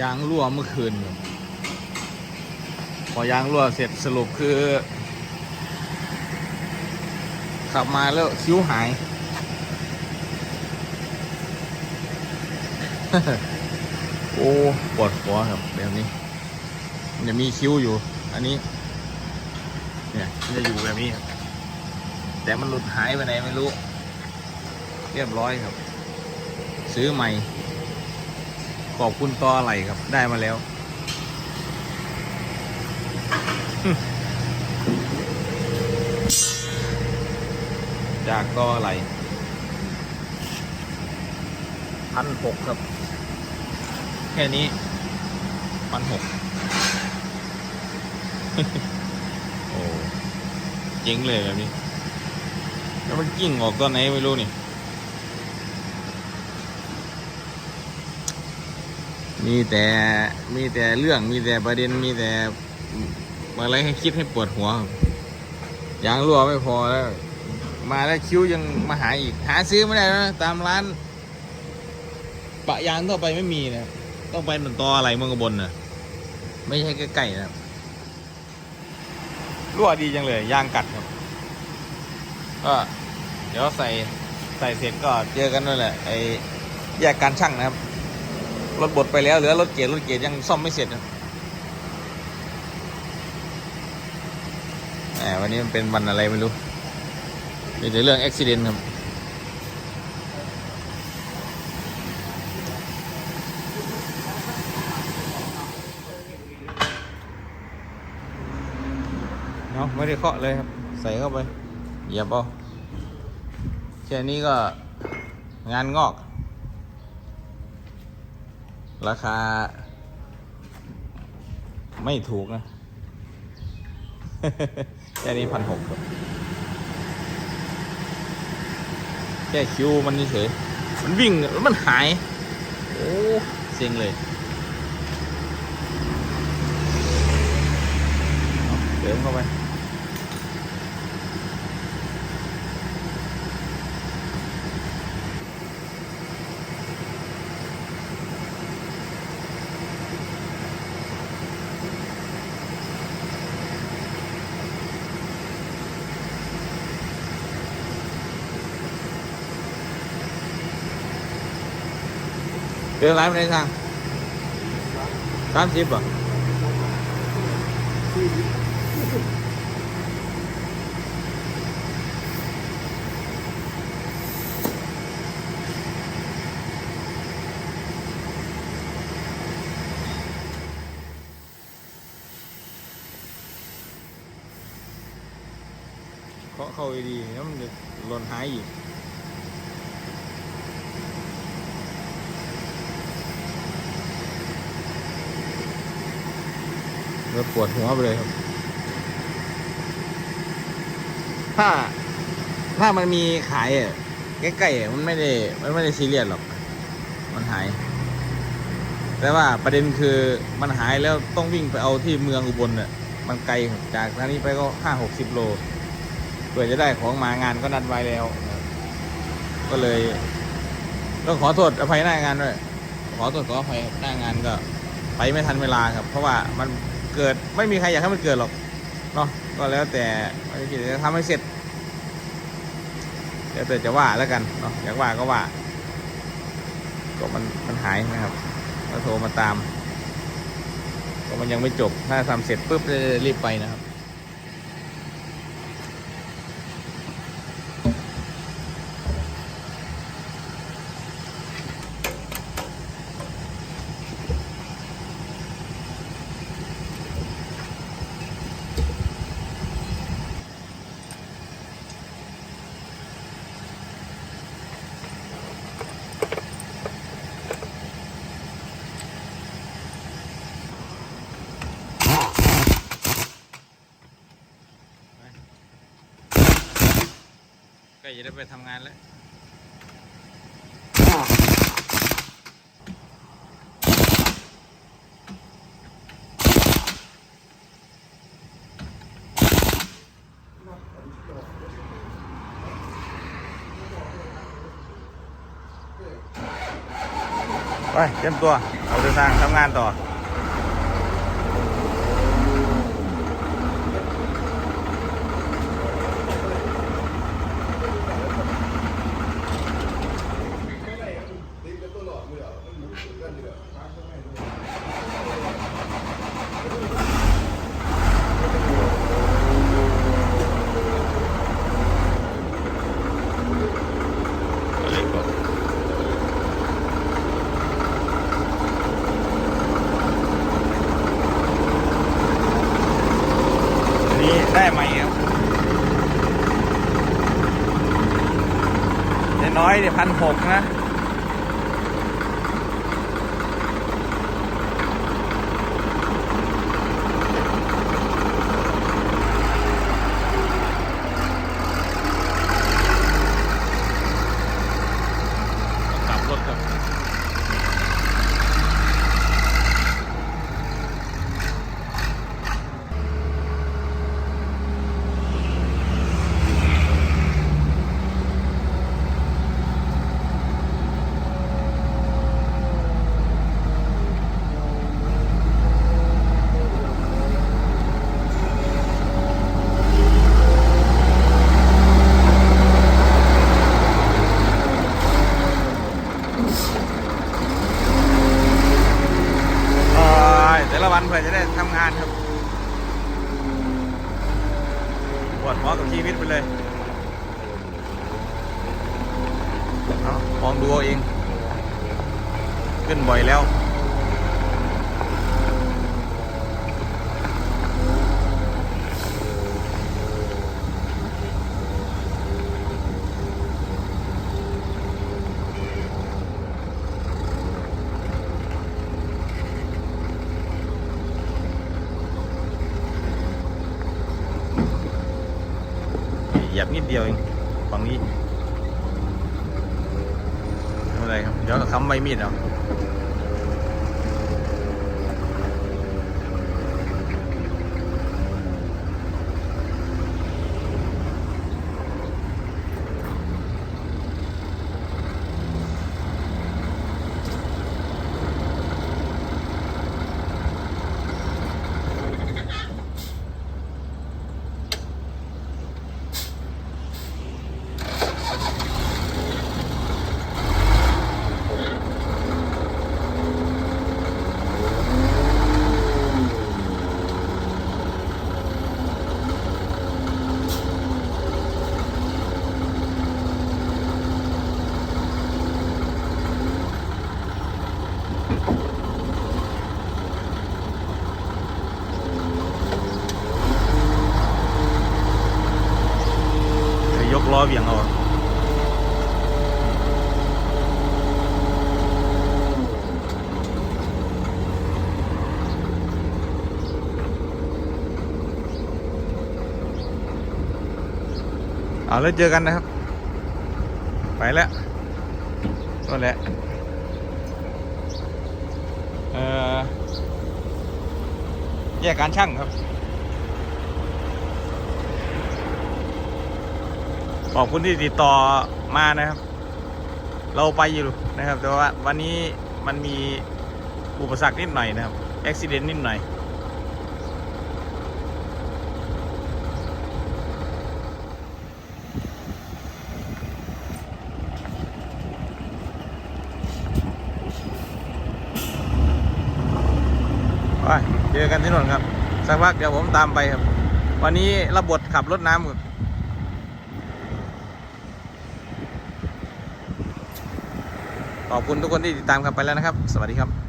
ยางรั่วเมื่อคืน พอยางรั่วเสร็จสรุปคือ ขับมาแล้วคิ้วหาย โอ้ปวดหัวครับแบบนี้มันจะมีคิ้วอยู่ อันนี้ เนี่ยมันจะอยู่แบบนี้ครับแต่มันหลุดหายไปไหนไม่รู้ เรียบร้อยครับ ซื้อใหม่ ขอบคุณต่ออะไรครับได้มาแล้ว จากต่ออะไรพันหกครับ แค่นี้พันหกโอ้เจ๋งเลยแบบนี้ แล้วมันกิ่งออกตอนไหนไม่รู้นี่ มีแต่มีแต่เรื่องมีแต่ประเด็นมีแต่อะไรให้คิดให้ปวดหัวยางรั่วไม่พอแล้ว มาแล้วคิ้วยังมาหาอีก หาซื้อไม่ได้นะตามร้าน ปะยางทั่วไปไม่มีนะต้องไปหนุนตออะไรเมืองกบนนะไม่ใช่ใกล้ๆนะครับรั่วดีจังเลยยางกัดครับก็เดี๋ยวใส่ใส่เสร็จก็เจอกันนั่นแหละไอ้แยกการช่างนะครับ รถบดไปแล้วเหลือรถเกียร์รถเกียร์ยังซ่อมไม่เสร็จนะวันนี้มันเป็นวันอะไรไม่รู้มีแต่เรื่องอุบิเหตุครับเนาะไม่ได้เคาะเลยครับ ใส่เข้าไปเหยียบเอาแค่นี้ก็งานงอก ราคา ไม่ถูกนะแค่นี้พันหกแค่คิวมันเฉยๆมันวิ่งแล้วมันหาย โอ้เซ็งเลยเอาเดินเข้าไป เดือนไรไม่ได้สั่งสามสิบอะเคาะเข้าดีๆ แล้วมันจะหล่นหาปวดหัวไปเลยครับ ถ้าถ้ามันมีขายอะใกล้ๆมันไม่ได้ มันไม่ได้ซีเรียสหรอก มันหาย แต่ว่าประเด็นคือมันหายแล้วต้องวิ่งไปเอาที่เมืองอุบลน่ะมันไกลจากทางนี้ไปก็ห้าหกสิบโลเพื่อจะได้ของมางานก็นัดไว้แล้ว ก็เลยต้องขอโทษอภัยหน้างานด้วย ขอโทษขออภัยหน้างานก็ ไปไม่ทันเวลาครับ เพราะว่ามัน เกิด ไม่มีใครอยากให้มันเกิดหรอกเนาะก็แล้วแต่จะทำให้เสร็จแล้วแต่จะว่าแล้วกันเนาะอยากว่าก็ว่า ก็มันมันหายนะครับก็โทรมาตาม ก็มันยังไม่จบถ้าทำเสร็จปุ๊บจะรีบไปนะครับ ใกล้จะได้ไปทำงานแล้วไปเตรียมตัวเราเดินทางทำงานต่อ อันนี้ได้ไหมครับ ได้น้อยเดี๋ยวพันหกนะ กลับรถครับ โอ้ยแต่ละวันเพื่อจะได้ทำงานครับปว ดหัวกับชีวิตไปเลยเอามองดูเอาเอง ขึ้นบ่อยแล้ว นิดเดียวเองฝั่งนี้ไม่เป็นไรครับ เดี๋ยวค้ำใบมีดเอา เอเบี่ยงเอาเอาแล้วเจอกันนะครับ ไปแล้วนั่นแหละเอ่อแยกการช่างครับ ขอบคุณที่ติดต่อมานะครับ เราไปอยู่นะครับ แต่ว่าวันนี้มันมีอุปสรรคนิดหน่อยนะครับอุบิเหตุนิดหน่อย ไปเจอกันที่นนครับ สักพักเดี๋ยวผมตามไปครับ วันนี้รับบขับรถน้ำครับ ขอบคุณทุกคนที่ติดตามกันไปแล้วนะครับ สวัสดีครับ